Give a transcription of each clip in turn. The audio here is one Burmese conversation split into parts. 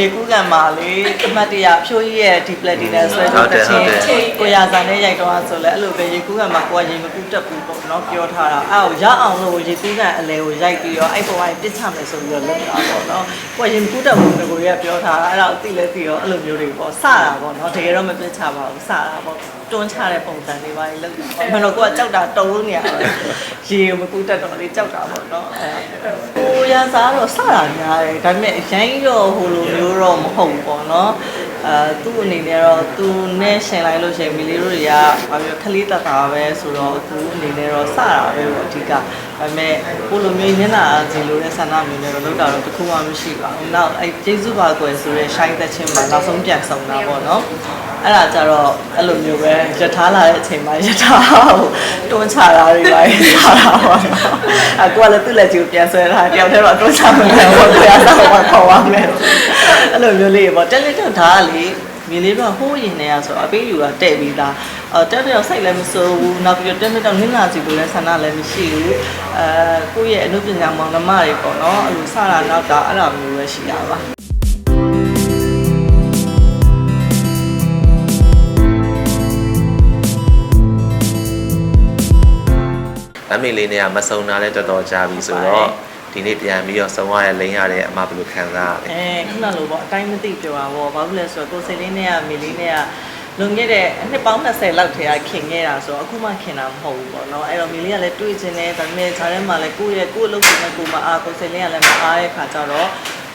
ရေကူးက န်မှာလေအမတ်တရဖြိုးကြီးရဲ့ဒီပလက်တီနဲ့ဆွဲဟုထုတ်တ်တတဲ့ယ်ဟုတ်တယ်ချင်းကိုရစာနဲ့ရိုက်တော့ဆိုလဲအဲ့လိုပဲရေကူးကန်မှာကိုကရေမကူးတက်ဘူးပေါ့နော်ပြောထားတာအဲ့ကိုရအောင်လို့ရေကူးကန်အလဲကိုရိုက်ပြီးတော့အဲ့ပေါ်ကပြစ်ချမယ်ဆိုပြီးတော့လုပ်တာပေါ့နော်ကိုကရေမကူးတက်ဘူးကိုရပြောထားတာအဲ့တော့သိလဲသိရောအဲ့လိုမျိုးတွေပေါ့စတာပေါ့နော်တကယ်တော့မပြစ်ချပါဘူးစတာပေါ့တွန်းချတဲ့ပုံစံတွေပါလေလုပ်တာပေါ့မလို့ကိုကကြောက်တာတုံးနေရတယ်ရေမကူးတက်တော့လေကြောက်တာပေါ့နော်အဲ့ကိုရစာတော့စတာများတယ်ဒါပေမဲ့အရင်ရောဟိုလိုမျိုးတော့မဟုတ်ဘူးပေါ့နော်အဲသူ့အနေနဲ့တော့သူနဲ့ရှင်လိုက်လို့ရှိရင်မီလီတို့တွေကဘာပြောခလေးတတ်တာပဲဆိုတော့သူအနေနဲ့တော့စတာပဲပေါ့အဓိကဒါပေမဲ့ကိုလိုမျိုးညနာစီလိုတဲ့ဆန္ဒမျိုးနဲ့တော့လောက်တာတော့တခုမှမရှိပါဘူး။နောက်အဲကျေးဇူးပါကွယ်ဆိုတဲ့ shine သက်ချင်းမှာနောက်ဆုံးပြန်ဆောင်တာပေါ့နော်။အဲ့ဒါကြတော့အဲ့လိုမျိုးပဲယထာလာတဲ့အချိန်မှာယထာကိုတွန်းချတာတွေပါစားတာပေါ့နော်။အကူကလည်းသူ့လက်ကြီးကိုပြန်ဆွဲထားတယောက်တည်းတော့တွန်းချမလဲပေါ့ကိုရစားတော့ခေါ်ပါမယ်။ အဲ့လိုမျိုးလေးပေါ့တက်လက်တော့ဒါကလေမြေလေးတော့ဟိုးရင်နေရဆိုတော့အပေးယူတာတဲ့ပြီးသားအဲတက်တော့စိုက်လည်းမစိုးဘူးနောက်ပြီးတော့တက်တော့နင်းနာစီကိုလည်းဆန္ဒလည်းမရှိဘူးအဲကိုယ့်ရဲ့အမှုပညာမောင်နှမတွေပေါ့နော်အဲ့လိုစတာနောက်တာအဲ့လိုမျိုးပဲရှိတာပါမမေလေးနဲ့ကမစုံတာလည်းတော်တော်ကြာပြီဆိုတော့ ဒီနေ့ပြန်ပြီးတော့ဆုံးရတဲ့လိမ့်ရတဲ့အမဘယ်လိုခံစားရလဲအဲခုနလိုပေါ့အတိုင်းမသိပြောတာပေါ့ဘာလို့လဲဆိုတော့ကိုယ်စိတ်လေးနဲ့ကမေလေးနဲ့ကလွန်ခဲ့တဲ့နှစ်ပေါင်း20လောက်ထဲကခင်ခဲ့တာဆိုတော့အခုမှခင်တာမဟုတ်ဘူးပေါ့နော်အဲ့တော့မေလေးကလည်းတွေးချင်တယ်ဒါပေမဲ့ဈာထဲမှာလည်းကိုယ့်ရဲ့ကိုယ့်အလုပ်ကိုနဲ့ကိုယ်မအားကိုယ်စိတ်လေးကလည်းမအားတဲ့ခါကျတော့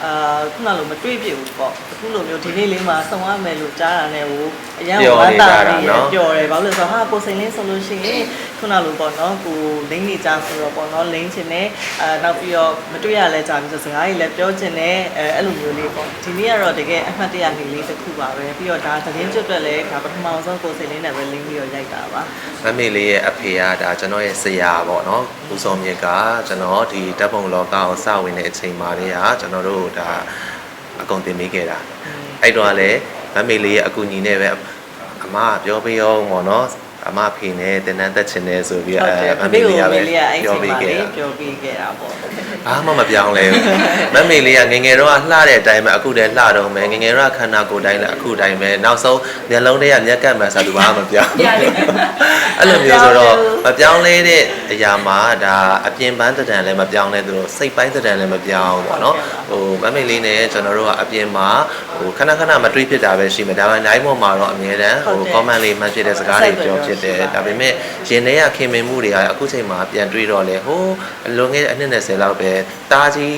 အာခုနလိုမတွေးပြဘူးပေါ့အခုလိုမျိုးဒီနေ့လေးမှာစုံရမယ်လို့ကြားတာနဲ့ဟိုအရန်ဝမ်းသာနေရပျော်တယ်ဘာလို့လဲဆိုတော့ဟာကိုယ်စိတ်လေးဆိုလို့ရှိရင် ခုနလိုပေါ့နော်ကိုလိမ့်နေကြဆိုတော့ပေါ့နော်လိမ့်ချင်တယ်အာနောက်ပြီးတော့မတွေ့ရလဲကြာပြီဆိုစကားကြီးလည်းပြောချင်တယ်အဲအဲ့လိုမျိုးလေးပေါ့ဒီနေ့ကတော့တကယ်အမှတ်တရနေလေးတစ်ခုပါပဲပြီးတော့ဒါသတင်းကျွတ်တွက်လဲဒါပထမဆုံးကိုယ်စိတ်လေးနဲ့ပဲလိမ့်ပြီးတော့ရိုက်တာပါမမေလေးရဲ့အဖေကဒါကျွန်တော်ရဲ့ဆရာပေါ့နော်ဦးစောမြင့်ကကျွန်တော်ဒီတပ်ပုံလောကကိုစဝင်တဲ့အချိန်မှာလေးကကျွန်တော်တို့ဒါအကုန်တင်ပေးခဲ့တာအဲ့တော့လည်းမမေလေးရဲ့အကူအညီနဲ့ပဲအမကပြောပေးအောင်ပေါ့နော် အမဖေနဲ့တင်တန်းသက်ချင်တယ်ဆိုပြီးဟုတ်တယ်အဲအမမေမေကလေးကပဲမေလေးကအဲ့ပြောချိန်ပေးမှာခဲ့လေတာပြောပေးခဲ့တာပေါ့ဘာမှမပြောင်းလဲဘူးမမေလေးကငယ်ငယ်တော့လှတဲ့အတိုင်းပဲအခုတည်းလှတော့မယ်ငယ်ငယ်တော့ခန္ဓာကိုယ်တိုင်းလည်းအခုတိုင်းပဲနောက်ဆုံးမျက်လုံးတွေကမျက်ကပ်မှန်ဆိုသူဘာမှမပြောင်းအဲ့လိုမျိုးဆိုတော့မပြောင်းလဲတဲ့အရာမှာဒါအပြင်ပန်းတံတန်လည်းမပြောင်းလဲသူတို့စိတ်ပိုင်းတံတန်လည်းမပြောင်းဘူးပေါ့နော်ဟိုမမေလေးနဲ့ကျွန်တော်တို့ကအပြင်မှာဟိုခဏခဏမတွေးဖြစ်တာပဲရှိမယ်ဒါပေမဲ့ line ပေါ်မှာတော့အမြဲတမ်းဟို comment လေးမှတ်ဖြစ်တဲ့စကားတွေပြောဖြစ်တယ်ဒါပေမဲ့ရင်ထဲကခင်မင်မှုတွေကအခုချိန်မှာပြန်တွေးတော့လေဟိုအလွန်ခဲ့တဲ့အနှစ်20လောက်ပဲတားကြီး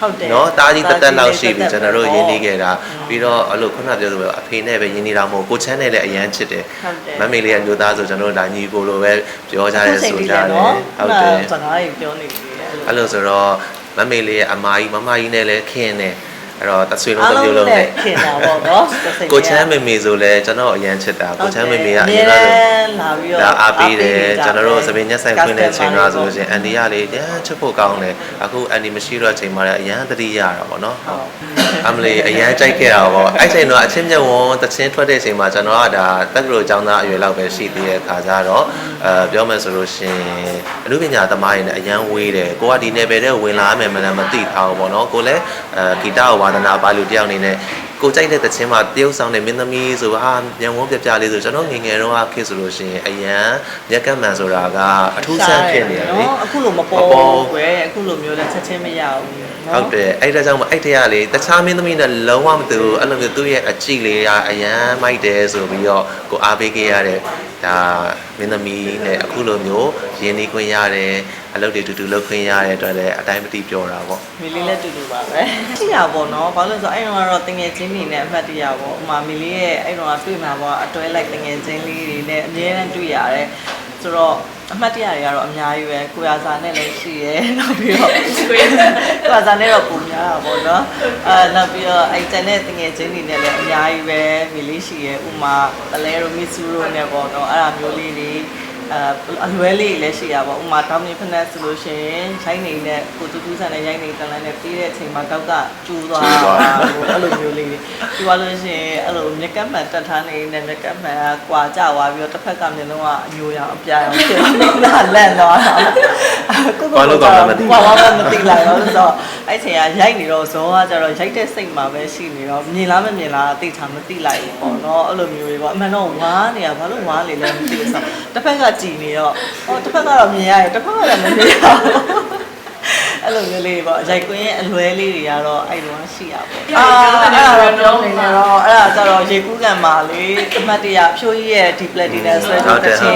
ဟုတ်တယ် เนาะတားကြီးတက်တက်လောက်ရှိပြီကျွန်တော်တို့ရင်းနှီးခဲ့တာပြီးတော့အဲ့လိုခုနပြောသလိုပဲအဖေနဲ့ပဲရင်းနှီးတာမဟုတ်ကိုချမ်းနဲ့လည်းအရန်ချစ်တယ် ဟုတ်တယ် မမေလေးကညိုသားဆိုကျွန်တော်တို့ဒါညီကိုလိုပဲပြောကြရဲဆိုကြတယ် နော် ဟုတ်တယ် စကားကြီးပြောနေပြီအဲ့လို အဲ့လိုဆိုတော့မမေလေးရဲ့အမာကြီးမမကြီးနဲ့လည်းခင်းတယ် အဲ့တော့တဆွေလုံးအားတစ်လုံးမျိုးလုံးနဲ့နဲ့ခင်တာပေါ့နော်ကိုချမ်းမေမေဆိုလဲကျွန်တော်အရန်ချစ်တာကိုချမ်းမေမေကအအရင်ကလာဆိုလာပြီးတော့ဒါအားပေးတယ်ကျွန်တော်တို့သပင်ညက်ဆိုင်ခွင့်တဲ့ချိန်ကဆိုလို့ရှိရင်အန်ဒီကလေရမ်းချစ်ဖို့ကောင်းတယ်အခုအန်ဒီမရှိတော့ချိန်မှာလည်းအရန်သတိရတာပေါ့နော်ဟုတ်အမလေးအရန်ကြိုက်ခဲ့တာပေါ့အဲ့ချိန်တော့အချင်းမြတ်ဝန်တချင်းထွက်တဲ့ချိန်မှာကျွန်တော်ကဒါတက္ကသိုလ်ကျောင်းသားအရွယ်လောက်ပဲရှိသေးတဲ့ခါကျတော့အဲပြောမယ်ဆိုလို့ရှိရင်အမှုပညာသမားတွေနဲ့အရန်ဝေးတယ်ကိုကဒီနယ်ပယ်တဲ့ဝင်လာမယ်မလားမသိထားဘူးပေါ့နော်ကိုလည်းအဲဂီတဝါဒနာပါလူတယောက်အနေနဲ့ကိုကြိုက်တဲ့တခြင်းမှာတရုပ်ဆောင်တဲ့မင်းသမီးဆိုဟာညံဝန်းပြပြလေးဆိုကျွန်တော်ငယ်ငယ်တော့ခေတ်ဆိုလို့ရှိရင်အရန်မြက်ကပ်မှန်ဆိုတာကအထူးဆန်းဖြစ်နေတယ်လေနော်အခုလိုမပေါ်မပေါ်ဘူးကွယ်အခုလိုမျိုးလည်းချက်ချင်းမရဘူးနော်ဟုတ်တယ်အဲ့ဒါကြောင့်မအဲ့တရလေတခြားမင်းသမီးနဲ့လုံးဝမတူဘူးအဲ့လိုမျိုးသူ့ရဲ့အကြည့်လေးကအရန်မိုက်တယ်ဆိုပြီးတော့ကိုအားပေးခဲ့ရတဲ့ဒါမင်းသမီးနဲ့အခုလိုမျိုးရင်းနှီးခွင့်ရတယ် အလုပ်တွေတူတူလုပ်ခွင့်ရတဲ့အတွက်လည်းအတိုင်းမတိပြောတာပေါ့မီလီလည်းတူတူပါပဲတိရပေါ့နော်ဘာလို့လဲဆိုတော့အဲ့တော့ကတော့တငယ်ချင်းတွေနဲ့အမှတ်တရပေါ့ဥမာမီလီရဲ့အဲ့တော့ကတွေ့မှာပေါ့အတွဲလိုက်တငယ်ချင်းလေးတွေနဲ့အများနဲ့တွေ့ရတယ်ဆိုတော့အမှတ်တရတွေကတော့အများကြီးပဲကိုရစာနဲ့လည်းရှိရဲနောက်ပြီးတော့ကိုရကိုရစာနဲ့တော့ပုံများတာပေါ့နော်အဲနောက်ပြီးတော့အဲ့တန်တဲ့တငယ်ချင်းတွေနဲ့လည်းအများကြီးပဲမီလီရှိရဲဥမာပလဲရိုမီဆူရိုနဲ့ပေါ့နော်အဲ့ဒါမျိုးလေးတွေ အဲအဲအလွဲလေးလည်းရှိရပါဘူးဥမာတောင်းနေဖက်နဲ့ဆိုလို့ရှိရင်ရိုက်နေတဲ့ကိုတူတူဆန်နဲ့ရိုက်နေတန်လန်းနဲ့ပြေးတဲ့အချိန်မှာတောက်ကကျူးသွားတာဟိုအဲ့လိုမျိုးလေးပြီးသွားလို့ရှိရင်အဲ့လိုမြက်ကပ်မှန်တက်ထားနေတဲ့မြက်ကပ်မှန်ကကွာကြသွားပြီးတော့တစ်ဖက်ကမျက်လုံးကအညိုရောင်အပြာရောင်ဖြစ်နေတာလန့်သွားတာကိုကိုကွာဝါမမသိလိုက်တော့ဆိုတော့အဲ့ချိန်ကရိုက်နေတော့ဇောကကြတော့ရိုက်တဲ့စိတ်မှာပဲရှိနေတော့မြင်လားမမြင်လားသိချာမသိလိုက်ဘူးပေါ့နော်အဲ့လိုမျိုးတွေပေါ့အမှန်တော့ဝါးနေတာဘာလို့ဝါးလေလဲမသိဘူးဆိုတစ်ဖက်ကကြည်နေတော့ဟောတစ်ဖက်ကတော့မြင်ရတယ်တစ်ဖက်ကလည်းမမြင်ရဘူး အဲ့လိုမျိုးလေးပေါ့ရိုက်ကွင်းရဲ့အလွဲလေးတွေကတော့အဲ့လိုရှိရပေါ့အာအဲ့ဒါတော့ပြောနေနေတော့အဲ့ဒါကြတော့ရေကူးကန်ပါလေအမတ်တရဖြိုးကြီးရဲ့ဒီပလက်တီနဲ့ဆွဲထုတ်တဲ့ချင်း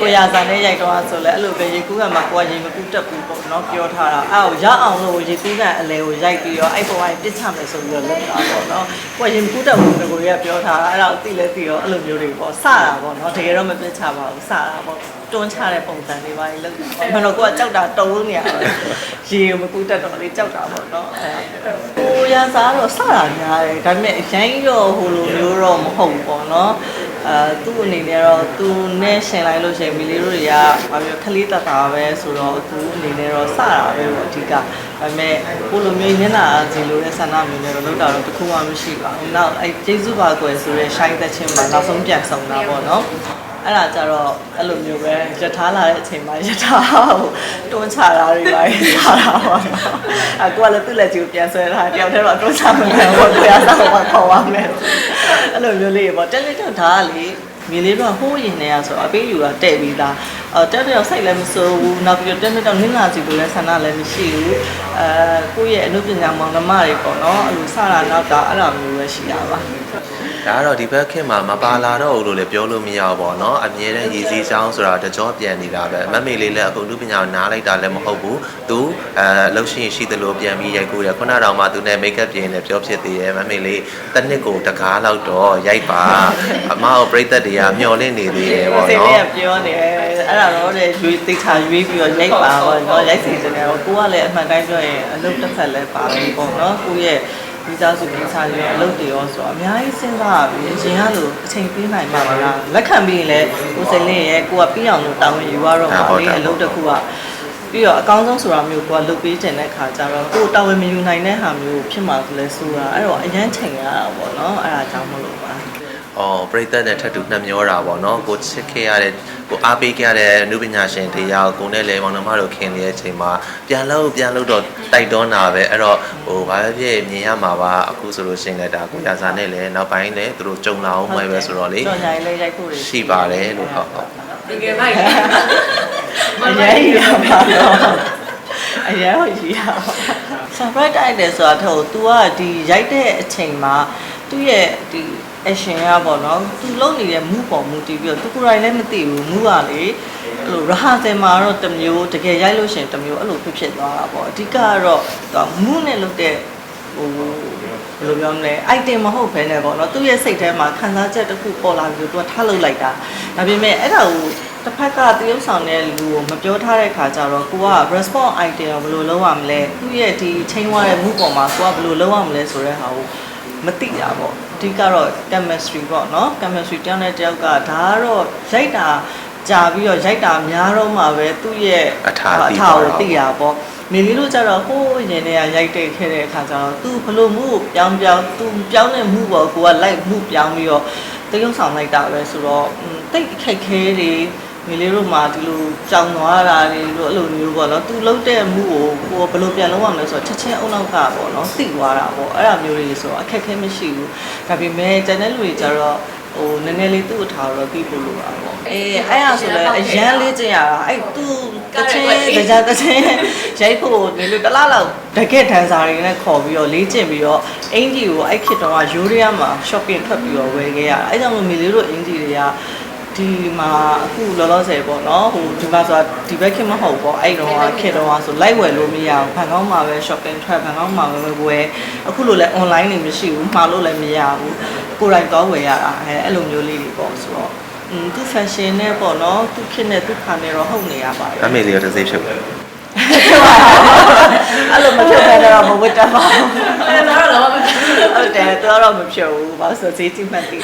ကိုရစာနဲ့ရိုက်တော့ဆိုလဲအဲ့လိုပဲရေကူးကန်မှာကိုကရေမကူးတက်ဘူးပေါ့နော်ပြောထားတာအဲ့ဟိုရအောင်လို့ရေကူးကန်အလဲကိုရိုက်ပြီးတော့အဲ့ပေါ်ကပြစ်ချမယ်ဆိုပြီးတော့လုပ်တာပေါ့နော်ကိုကရေမကူးတက်ဘူးကိုရပြောထားတာအဲ့ဒါအသိလဲသိရောအဲ့လိုမျိုးတွေပေါ့စတာပေါ့နော်တကယ်တော့မပြစ်ချပါဘူးစတာပေါ့ တွန်းချတဲ့ပုံစံတွေပါလေလုပ်တယ်။မနော်ကိုကကြောက်တာတုံးနေရတယ်။ရေမကူတက်တော့လေကြောက်တာပေါ့နော်။အဲကိုရစားတော့စတာများတယ်။ဒါပေမဲ့အရင်တော့ဟိုလိုမျိုးတော့မဟုတ်ဘူးပေါ့နော်။အဲသူ့အနေနဲ့တော့သူနဲ့ရှင်လိုက်လို့ရှိရင်မီလီတို့တွေကဘာပြောခလေးတတာပဲဆိုတော့သူအနေနဲ့တော့စတာပဲပေါ့အဓိက။ဒါပေမဲ့ကိုလိုမျိုးညနာစီလိုတဲ့ဆန္ဒမျိုးနဲ့တော့လောက်တာတော့တခုမှမရှိပါဘူး။နောက်အဲကျေးဇူးပါကွယ်ဆိုတဲ့ shine သက်ချင်းမှာနောက်ဆုံးပြန်ဆောင်တာပေါ့နော်။ အဲ့ဒါကြတော့အဲ့လိုမျိုးပဲယထာလာတဲ့အချိန်မှာယထာကိုတွန်းချတာတွေပါထားတာပေါ့နော်အကူကလည်းသူ့လက်ကြီးကိုပြန်ဆွဲထားတယောက်တည်းတော့တွန်းချမလဲဘောကိုရစားတော့ခေါ်ပါမယ်အဲ့လိုမျိုးလေးပေါ့တက်လက်တော့ဒါကလေမြေလေးတော့ဟိုးရင်နေရဆိုတော့အပေးယူတာတဲ့ပြီးသားအော်တက်တဲ့တော့စိတ်လည်းမစိုးဘူးနောက်ပြီးတော့တက်လက်တော့နင်းလာစီလို့လည်းဆန္ဒလည်းမရှိဘူးအဲကိုယ့်ရဲ့အမှုပညာမောင်နှမတွေပေါ့နော်အဲ့လိုစတာနောက်တာအဲ့လိုမျိုးပဲရှိတာပါ ဒါကတော့ဒီဘက်ခင်မှာမပါလာတော့ဘူးလို့လည်းပြောလို့မရဘူးပေါ့နော်အမြဲတမ်းရည်စည်းချောင်းဆိုတာတကြောပြန်နေတာပဲမမေလေးလည်းအခုလူပညာကိုနားလိုက်တာလည်းမဟုတ်ဘူးသူအဲလှုပ်ရှင်ရှိသလိုပြန်ပြီးရိုက်ကူးတယ်ခုနတော့မှသူနဲ့မိတ်ကပ်ပြင်နဲ့ပြောဖြစ်သေးတယ်မမေလေးတစ်နှစ်ကိုတကားလောက်တော့ရိုက်ပါအမကိုပြိသက်တွေကမျောလင့်နေသေးတယ်ပေါ့စိတ်နော်လေးကပြောနေတယ်အဲ့ဒါတော့လေရွေးတိတ်ခါရွေးပြီးတော့ရိုက်ပါပေါ့နော်ရိုက်စီတယ်ကိုကလည်းအမှန်တိုင်းပြောရင်အလုပ်တစ်ဖက်လည်းပါပြီပေါ့နော်ကိုရဲ့ မိသားစုကိစ္စတွေအလုပ်တွေရောဆိုတော့အများကြီးစဉ်းစားရပြီအရင်ကလိုအချိန်ပေးနိုင်မှာမလားလက်ခံပြီးရင်လည်းကိုစိတ်လေးရဲ့ကိုကပြီးအောင်လို့တာဝန်ယူရတော့ပါလေအလုပ်တစ်ခုကပြီးတော့အကောင်းဆုံးဆိုတာမျိုးကိုကလုပ်ပေးခြင်းတဲ့ခါကျတော့ကိုတာဝန်မယူနိုင်တဲ့ဟာမျိုးဖြစ်မှာလဲဆိုတာအဲ့တော့အရန်ချိန်ရတာပေါ့နော်အဲ့ဒါကြောင့်မလို့ပါ အော်ပြိသက်နဲ့ထပ်တူနှမျောတာပေါ့နော်ကိုချစ်ခဲ့ရတဲ့ကိုအားပေးခဲ့ရတဲ့နုပညာရှင်တွေရောက်ကိုနဲ့လေမောင်နှမတို့ခင်နေတဲ့အချိန်မှာပြန်လို့ပြန်လို့တော့တိုက်တွန်းတာပဲအဲ့တော့ဟိုဘာဖြစ်ဖြစ်မြင်ရမှာပါအခုဆိုလို့ရှိရင်လည်းဒါကိုရစာနဲ့လည်းနောက်ပိုင်းလည်းသူတို့ကြုံလာအောင်မှပဲဆိုတော့လေတော့ညာရေးလေးရိုက်ဖို့တွေရှိပါတယ်လို့ဟုတ်ဟုတ်တကယ်မိုက်တယ်အရင်ရပါတော့အရင်ဟိုကြီးရပါ surprise တိုက်တယ်ဆိုတာတော့ तू ကဒီရိုက်တဲ့အချိန်မှာ သူ့ရဲ့ဒီ action ရပေါ့နော်သူလုံနေတဲ့ move ပေါ်မူတည်ပြီးတော့သူကိုယ်တိုင်လည်းမသိဘူး move ကလေအဲ့လိုရဟဆယ်မှာတော့တစ်မျိုးတကယ်ရိုက်လို့ရှင်တစ်မျိုးအဲ့လိုဖြစ်ဖြစ်သွားတာပေါ့အဓိကကတော့သူက move နဲ့လုပ်တဲ့ဟိုဘယ်လိုပြောမလဲ item မဟုတ်ဘဲနဲ့ပေါ့နော်သူ့ရဲ့စိတ်ထဲမှာခံစားချက်တစ်ခုပေါ်လာပြီးတော့သူကထားလုပ်လိုက်တာဒါပေမဲ့အဲ့ဒါကိုတစ်ဖက်ကတရုပ်ဆောင်တဲ့လူကိုမပြောထားတဲ့ခါကျတော့ကိုက response item ကိုဘယ်လိုလုပ်ရမလဲသူ့ရဲ့ဒီချိန်ဝါတဲ့ move ပေါ်မှာကိုကဘယ်လိုလုပ်ရမလဲဆိုတဲ့ဟာကို မသိတာပေါ့အဓိကတော့ chemistry ပေါ့နော် chemistry တယောက်နဲ့တယောက်ကဒါကတော့ရိုက်တာကြာပြီးတော့ရိုက်တာများတော့မှပဲသူ့ရဲ့အထာသိသွားကိုတာသိတာပေါ့မေလီတို့ကျတော့ဟိုးရင်ထဲကရိုက်တဲ့ခဲ့တဲ့အခါကျတော့သူဘလို့မှုကိုပြောင်းပြောင်းသူပြောင်းတဲ့မှုပေါ်ကိုကလိုက်မှုပြောင်းပြီးတော့တရုပ်ဆောင်လိုက်တာပဲဆိုတော့อืมတိတ်အခက်ခဲတွေ မေလေးတို့မှဒီလိုကြောင်သွားတာတွေလို့အဲ့လိုမျိုးပေါ့နော်သူလှုပ်တဲ့မှုကိုကိုယ်ဘယ်လိုပြန်လုပ်ရမလဲဆိုတော့ချက်ချင်းအုံနောက်ကပေါ့နော်သိသွားတာပေါ့အဲ့ဒါမျိုးတွေဆိုတော့အခက်ခဲမရှိဘူးဒါပေမဲ့ကျန်တဲ့လူတွေကျတော့ဟိုနည်းနည်းလေးသူ့အထာတော့သိဖို့လိုတာပေါ့အေးအဲ့ဒါဆိုလည်းအရန်လေးကျင်ရတာအဲ့သူတချင်းကြတချင်းရိုက်ဖို့နေလို့တစ်လားလောက်တကက်ဒန်ဆာတွေနဲ့ခေါ်ပြီးတော့လေးကျင်ပြီးတော့အင်ဂျီကိုအဲ့ခေတ်တော့ယူရီးယားမှာ shopping ထွက်ပြီးတော့ဝယ်ခဲ့ရတာအဲ့ကြောင့်မို့မီလေးတို့အင်ဂျီတွေက ဒီမှာအခုလောလောဆယ်ပေါ့နော်ဟိုဒီမှာဆိုတာဒီဘက်ခေတ်မဟုတ်ပေါ့အဲ့တော့ခေတ်တော့ဆိုလိုက်ဝယ်လို့မရဘူးဘန်ကောက်မှာပဲ shopping ထွက်ဘန်ကောက်မှာပဲဝယ်အခုလိုလဲ online နေမရှိဘူးမှာလို့လည်းမရဘူးကိုယ်တိုင်တော့ဝယ်ရတာအဲအဲ့လိုမျိုးလေးတွေပေါ့ဆိုတော့อืมသူ fashion နဲ့ပေါ့နော်သူခေတ်နဲ့သူခါနဲ့တော့ဟုတ်နေရပါတယ်အမေလေးရောတစ်စိတ်ဖြုတ်တယ် အဲ့လိုမဖြစ်ဘဲတော့မဝတ်တတ်ပါဘူးအဲ့တော့တော့မဖြစ်ဟုတ်တယ်တော်တော့မဖြစ်ဘူးဘာလို့ဆိုဈေးကြီးမှတ်တည်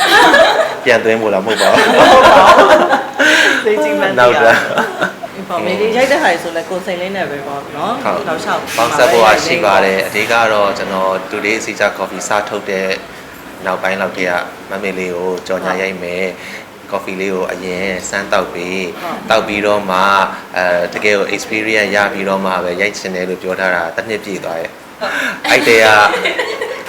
ပြန်သွင်းဖို့လားမဟုတ်ပါဘူးဈေးကြီးမှတ်နောက်တာပေါ့မေဒီရိုက်တဲ့ဟာဆိုလဲကိုယ်စိတ်လေးနဲ့ပဲပေါ့နော်ဟုတ်တော့ရှောက်ပေါင်းဆက်ဖို့ရှိပါတယ်အဓိကတော့ကျွန်တော် today စီချာ coffee စထုတ်တဲ့နောက်ပိုင်းလောက်တည်းကမမေလေးကိုကြော်ညာရိုက်မယ် coffee လေးကိုအရင်စမ်းတောက်ပြီးတောက်ပြီးတော့မှအဲတကယ်ကို experience ရပြီးတော့မှပဲရိုက်ချင်တယ်လို့ပြောထားတာတစ်နှစ်ပြည့်သွားရဲ့အဲ့တည်းက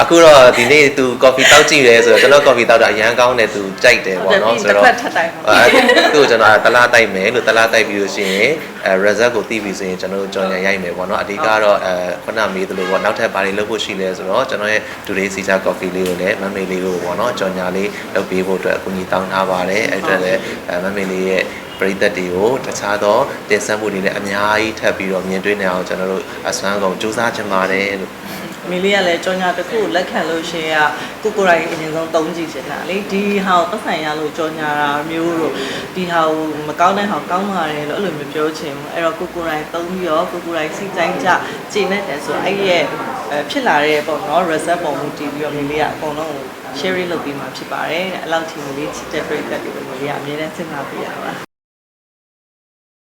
အခုတော့ဒီနေ့ तू coffee တောက်ကြည့်ရဲဆိုတော့ကျွန်တော် coffee တောက်တာအရန်ကောင်းတယ် तू ကြိုက်တယ်ပေါ့နော်ဆိုတစ်တော့ဖက်ထပ်တိုင်းပေါ့အဲသူ့ကိုကျွန်တော်တလားတိုက်မယ်လို့တလားတိုက်ပြီးလို့ရှိရင်အဲ result ကိုသိပြီဆိုရင်ကျွန်တော်တို့ကြော်ညာရိုက်မယ်ပေါ့နော်အဓိကတော့အဲခုနမေးသလိုပေါ့နောက်ထပ်ဘာတွေလုပ်ဖို့ရှိလဲဆိုတော့ကျွန်တော်ရဲ့ today Caesar coffee လေးကိုလည်းမမေလေးကိုပေါ့နော်ကြော်ညာလေးလုပ်ပေးဖို့အတွက်အကူအညီတောင်းထားပါတယ်အဲ့အတွက်လည်းအဲမမေလေးရဲ့ပရိသတ်တွေကိုတခြားသောတင်ဆက်မှုတွေနဲ့အများကြီးထပ်ပြီးတော့မြင်တွေ့နေအောင်ကျွန်တော်တို့အစွမ်းကုန်စူးစမ်းချင်ပါတယ်လို့ မီလီကလည်းကြောညာတစ်ခုကိုလက်ခံလို့ရှိရင်ကကိုကိုရိုင်းအရင်ဆုံးသုံးကြည့်ချင်တာလေဒီဟာကိုပတ်ဆိုင်ရလို့ကြောညာတာမျိုးတို့ဒီဟာကိုမကောင်းတဲ့ဟာကောင်းပါတယ်လို့အဲ့လိုမျိုးပြောချင်ဘူးအဲ့တော့ကိုကိုရိုင်းသုံးပြီးတော့ကိုကိုရိုင်းစီတိုင်းကြကျင့်နေတယ်ဆိုတော့အဲ့ရဲ့ဖြစ်လာတဲ့ပေါ့နော် result ပုံမူတည်ပြီးတော့မီလီကအကုန်လုံး sharing လုပ်ပြီးမှဖြစ်ပါတယ်တဲ့အဲ့လောက်ထိမီလီချစ်တဲ့ပြည့်တဲ့ဒီမီလီကအမြဲတမ်းစဉ်းစားပြရပါ